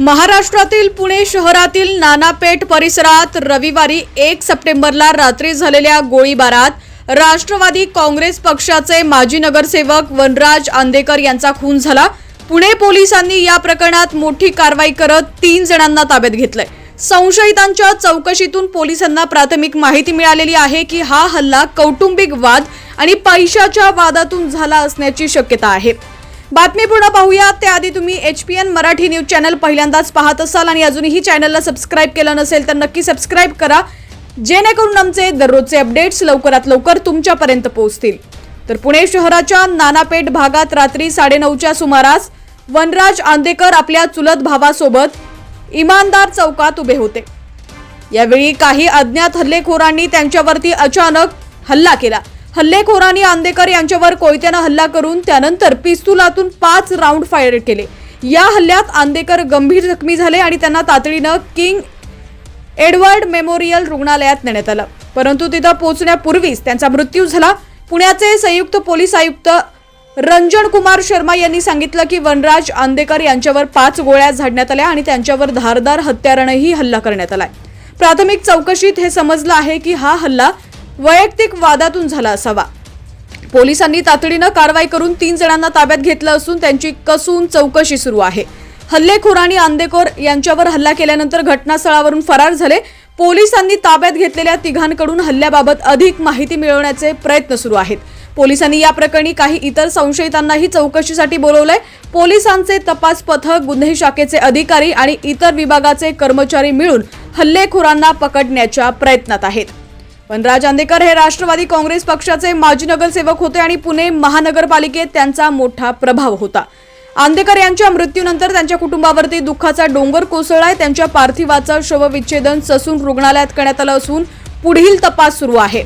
महाराष्ट्रातील पुणे शहरातील नानापेठ परिसरात रविवारी एक सप्टेंबरला रात्री झालेल्या गोळीबारात राष्ट्रवादी काँग्रेस पक्षाचे माजी नगरसेवक वनराज आंदेकर यांचा खून झाला. पुणे पोलिसांनी या प्रकरणात मोठी कारवाई करत तीन जणांना ताब्यात घेतलंय. संशयितांच्या चौकशीतून पोलिसांना प्राथमिक माहिती मिळालेली आहे की हा हल्ला कौटुंबिक वाद आणि पैशाच्या वादातून झाला असण्याची शक्यता आहे. बातमी पूर्ण पाहूया. त्याआधी तुम्ही H P N Marathi news channel पहिल्यांदाच पाहत असाल आणि अजूनही चॅनलला सबस्क्राईब केलं नसेल तर नक्की सबस्क्राईब करा. जेणेकरून आमचे दररोजचे अपडेट्स लवकरात लवकर तुमच्यापर्यंत पोहोचतील. तर पुणे शहराच्या नानापेठ भागात रात्री साडेनऊच्या सुमारास वनराज आंदेकर आपल्या चुलत भावासोबत इमानदार चौकात उभे होते. यावेळी काही अज्ञात हल्लेखोरांनी त्यांच्यावरती अचानक हल्ला केला. हल्लेखोरांनी आंदेकर यांच्यावर कोयत्यानं हल्ला करून त्यानंतर पिस्तुलातून पाच राऊंड फायर केले. या हल्ल्यात आंदेकर गंभीर जखमी झाले आणि त्यांना तातडीनं किंग एडवर्ड मेमोरियल रुग्णालयात नेण्यात आलं. परंतु तिथं पोहोचण्यापूर्वीच त्यांचा मृत्यू झाला. पुण्याचे संयुक्त पोलीस आयुक्त रंजन कुमार शर्मा यांनी सांगितलं की वनराज आंदेकर यांच्यावर पाच गोळ्या झाडण्यात आल्या आणि त्यांच्यावर धारदार हत्यारानंही हल्ला करण्यात आलाय. प्राथमिक चौकशीत हे समजलं आहे की हा हल्ला वैयक्तिक वादातून झाला असावा. पोलिसांनी तातडीनं कारवाई करून तीन जणांना ताब्यात घेतलं असून त्यांची कसून चौकशी सुरू आहे. हल्लेखोरांनी आंदेकोर यांच्यावर हल्ला केल्यानंतर घटनास्थळावरून फरार झाले. पोलिसांनी ताब्यात घेतलेल्या तिघांकडून हल्ल्याबाबत अधिक माहिती मिळवण्याचे प्रयत्न सुरू आहेत. पोलिसांनी या प्रकरणी काही इतर संशयितांनाही चौकशीसाठी बोलवलंय. पोलिसांचे तपास पथक गुन्हे शाखेचे अधिकारी आणि इतर विभागाचे कर्मचारी मिळून हल्लेखोरांना पकडण्याच्या प्रयत्नात आहेत. वनराज आंदेकर हे राष्ट्रवादी काँग्रेस पक्षाचे माजी नगरसेवक होते आणि पुणे महानगरपालिकेत त्यांचा मोठा प्रभाव होता. आंदेकर यांच्या मृत्यूनंतर त्यांच्या कुटुंबावरती दुःखाचा डोंगर कोसळलाय. त्यांच्या पार्थिवाचं शवविच्छेदन ससून रुग्णालयात करण्यात आलं असून पुढील तपास सुरू आहे.